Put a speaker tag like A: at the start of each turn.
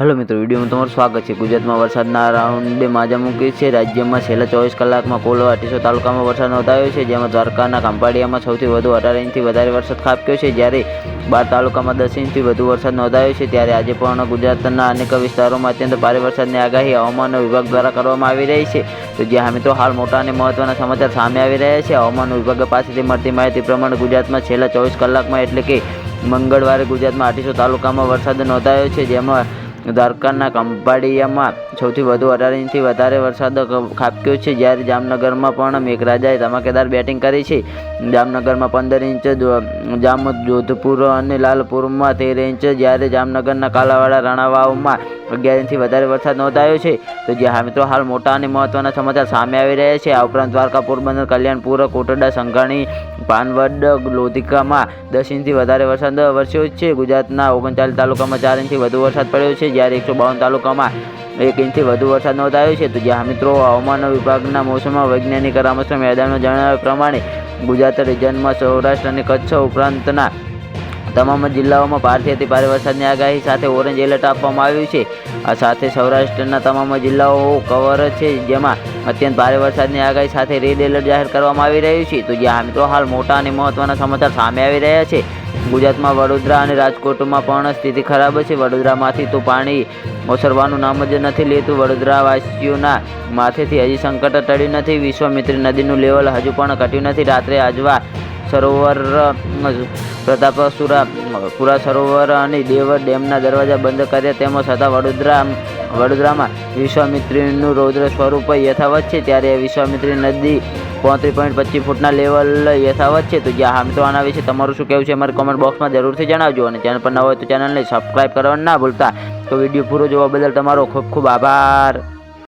A: Hello મિત્રો વિડીયોમાં તમારું સ્વાગત છે. ગુજરાતમાં વરસાદના રાઉન્ડે માજા મૂકી છે. રાજ્યમાં છેલ્લા ચોવીસ કલાકમાં કુલ અઢીસો તાલુકામાં વરસાદ નોંધાયો છે, જેમાં દ્વારકાના ખંભાળિયામાં સૌથી વધુ અઢાર ઇંચથી વધારે વરસાદ ખાબક્યો છે. જ્યારે બાર તાલુકામાં દસ ઇંચથી વધુ વરસાદ નોંધાયો છે, ત્યારે આજે પણ ગુજરાતના અનેક વિસ્તારોમાં અત્યંત ભારે વરસાદની આગાહી હવામાન વિભાગ દ્વારા કરવામાં આવી રહી છે. તો જ્યાં મિત્રો, હાલ મોટા અને મહત્વના સમાચાર સામે આવી રહ્યા છે. હવામાન વિભાગ પાસેથી મળતી માહિતી પ્રમાણે ગુજરાતમાં છેલ્લા ચોવીસ કલાકમાં એટલે કે મંગળવારે ગુજરાતમાં અઢીસો તાલુકામાં વરસાદ નોંધાયો છે, જેમાં દ્વારકાના કંભાળિયામાં સૌથી વધુ અઢાર ઇંચથી વધારે વરસાદ ખાબક્યો છે. જ્યારે જામનગરમાં પણ મેઘરાજાએ ધમાકેદાર બેટિંગ કરી છે. જામનગરમાં પંદર ઇંચ જામ જોધપુર અને લાલપુરમાં તેર ઇંચ. જ્યારે જામનગરના કાલાવાડા રણાવાવમાં અગિયાર ઇંચથી વધારે વરસાદ નોંધાયો છે. તો જે હા મિત્રો, હાલ મોટા અને મહત્વના સમાચાર સામે આવી રહ્યા છે. આ ઉપરાંત દ્વારકા પોરબંદર, કલ્યાણપુર, કોટડા, સંઘાણી, પાનવડ, લોધિકામાં દસ ઇંચથી વધારે વરસાદ વરસ્યો છે. ગુજરાતના ઓગણચાલીસ તાલુકામાં ચાર ઇંચથી વધુ વરસાદ પડ્યો છે. જ્યારે એકસો બાવન તાલુકામાં એક ઇંચથી વધુ વરસાદ નોંધાયો છે, તો જ્યાં મિત્રો હવામાન વિભાગના મોસમમાં વૈજ્ઞાનિક રામેશ્વર મેદાનો જણાવ્યા પ્રમાણે ગુજરાત રિજનમાં સૌરાષ્ટ્ર અને કચ્છ ઉપરાંતના તમામ જિલ્લાઓમાં ભારેથી ભારે વરસાદની આગાહી સાથે ઓરેન્જ એલર્ટ આપવામાં આવ્યું છે. આ સાથે સૌરાષ્ટ્રના તમામ જિલ્લાઓ કવર છે, જેમાં અત્યંત ભારે વરસાદની આગાહી સાથે રેડ એલર્ટ જાહેર કરવામાં આવી રહ્યું છે. તો જ્યાં મિત્રો હાલ મોટા અને મહત્વના સમાચાર સામે આવી રહ્યા છે, ગુજરાતમાં વડોદરા અને રાજકોટમાં પણ સ્થિતિ ખરાબ છે. વડોદરામાંથી તો પાણી ઓસરવાનું નામ જ નથી લેતું. વડોદરાવાસીઓના માથેથી હજી સંકટ ટળ્યું નથી. વિશ્વામિત્રી નદીનું લેવલ હજુ પણ ઘટ્યું નથી. રાત્રે આજવા સરોવર પ્રતાપસુરા પુરા સરોવર અને દેવર ડેમના દરવાજા બંધ કર્યા તેમ છતાં વડોદરા, વડોદરામાં વિશ્વામિત્રીનું રૌદ્ર સ્વરૂપ યથાવત છે. ત્યારે વિશ્વામિત્રી નદી પોત્રીસ પોઈન્ટ પચીસ ફૂટના લેવલ યથાવત છે. તો જ્યાં હા તો આના વિશે તમારું શું કહેવું છે, અમારે કોમેન્ટ બોક્સમાં જરૂરથી જણાવજો. અને ચેનલ પર ન હોય તો ચેનલને સબસ્ક્રાઈબ કરવાનું ના ભૂલતા. તો વીડિયો પૂરો જોવા બદલ તમારો ખૂબ ખૂબ આભાર.